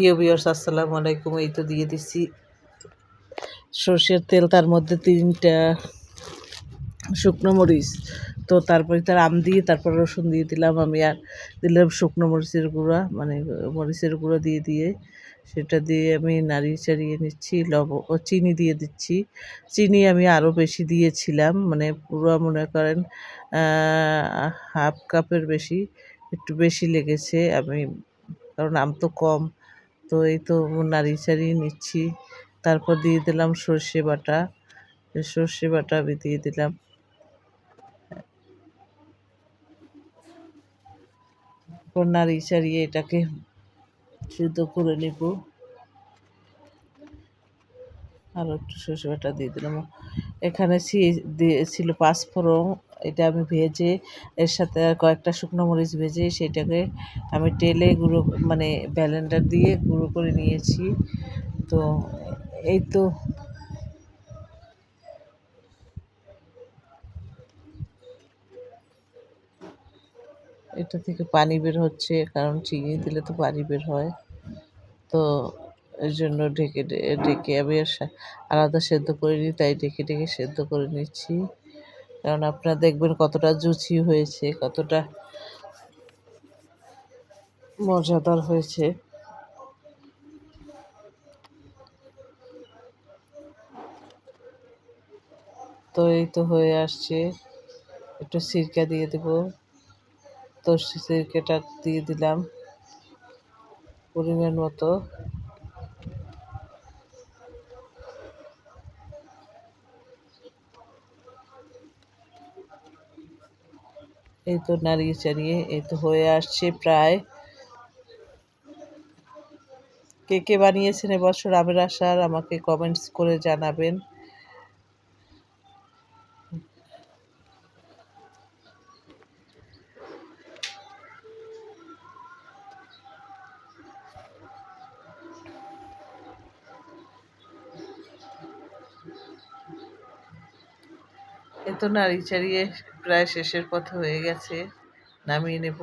প্রিয় বিয়র্স আসসালামু আলাইকুম। এই তো দিয়ে দিচ্ছি সর্ষের তেল, তার মধ্যে তিনটা শুকনো মরিচ। তো তারপরে তার আম দিয়ে, তারপর রসুন দিয়ে দিলাম আমি আর দিলাম শুকনো মরিচের গুঁড়া মানে মরিচের গুঁড়ো দিয়ে দিয়ে সেটা দিয়ে আমি নাড়িয়ে চাড়িয়ে নিচ্ছি লব ও চিনি দিয়ে দিচ্ছি। চিনি আমি আরও বেশি দিয়েছিলাম মানে পুরো মনে করেন হাফ কাপের বেশি, একটু বেশি লেগেছে আমি, কারণ আম তো কম। তো এই তো নাড়ি চাড়িয়ে নিচ্ছি। তারপর দিয়ে দিলাম সর্ষে বাটা। সর্ষে বাটা দিয়ে দিলাম। তারপর নাড়িয়ে চাড়িয়ে এটাকে সিদ্ধ করে নেব। আরও একটু সর্ষে বাটা দিয়ে দিলাম। এখানে ছিল পাঁচফোড়ন। এটা আমি ভেজে, এর সাথে আর কয়েকটা শুকনো মরিচ ভেজে সেটাকে আমি টেলে গুঁড়ো মানে ব্যালেন্ডার দিয়ে গুঁড়ো করে নিয়েছি। তো এই তো। এটা থেকে পানি বের হচ্ছে, কারণ চিনি দিলে তো পানি বের হয়। তো এর জন্য ঢেকে ঢেকে আমি আলাদা সেদ্ধ করে নিই তাই ঢেকে ঢেকে সেদ্ধ করে নিচ্ছি। কারণ আপনারা দেখবেন কতটা জুচি হয়েছে, কতটা মজাদার হয়েছে। তো এই তো হয়ে আসছে। একটু সিরকা দিয়ে দেব। তো সিরকাটা দিয়ে দিলাম পরিমাণ মতো। এই তো নাড়িয়ে চাড়িয়ে এই তো হয়ে আসছে প্রায়। কে কে বানিয়েছেন এবছর আমের আসার আমাকে কমেন্টস করে জানাবেন। এ তো নাড়ি চাড়িয়ে প্রায় শেষের পথে হয়ে গেছে, নামিয়ে নেব।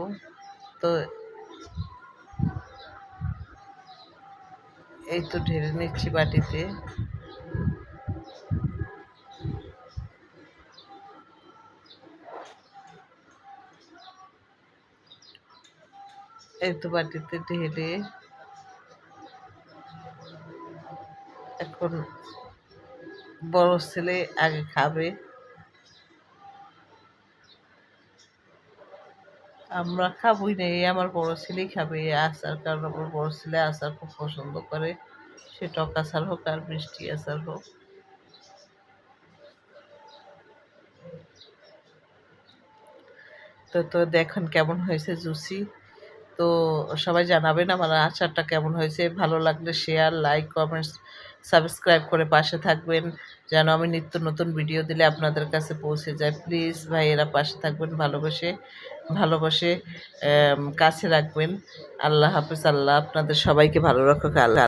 তো এই তো ঢেলে নিচ্ছি বাটিতে। এই তো বাটিতে ঢেলে এখন বড় ছেলে আগে খাবে। আমরা খাবই না, এই আমার বড় ছেলেই খাবে, এই আচার কারণ আমার বড় ছেলে আচার খুব পছন্দ করে। সে টক আচার হোক আর মিষ্টি আচার হোক। তো তো দেখুন কেমন হয়েছে জুসি। তো সবাই জানাবেন আমার আচারটা কেমন হয়েছে। ভালো লাগলে শেয়ার লাইক কমেন্টস সাবস্ক্রাইব করে পাশে থাকবেন। যেন আমি নিত্য নতুন ভিডিও দিলে আপনাদের কাছে পৌঁছে যায়। প্লিজ ভাইয়েরা পাশে থাকবেন, ভালোবাসে ভালোবাসে কাছে রাখবেন। আল্লাহ হাফিজ, আল্লাহ আপনাদের সবাইকে ভালো রাখুক, আল্লাহ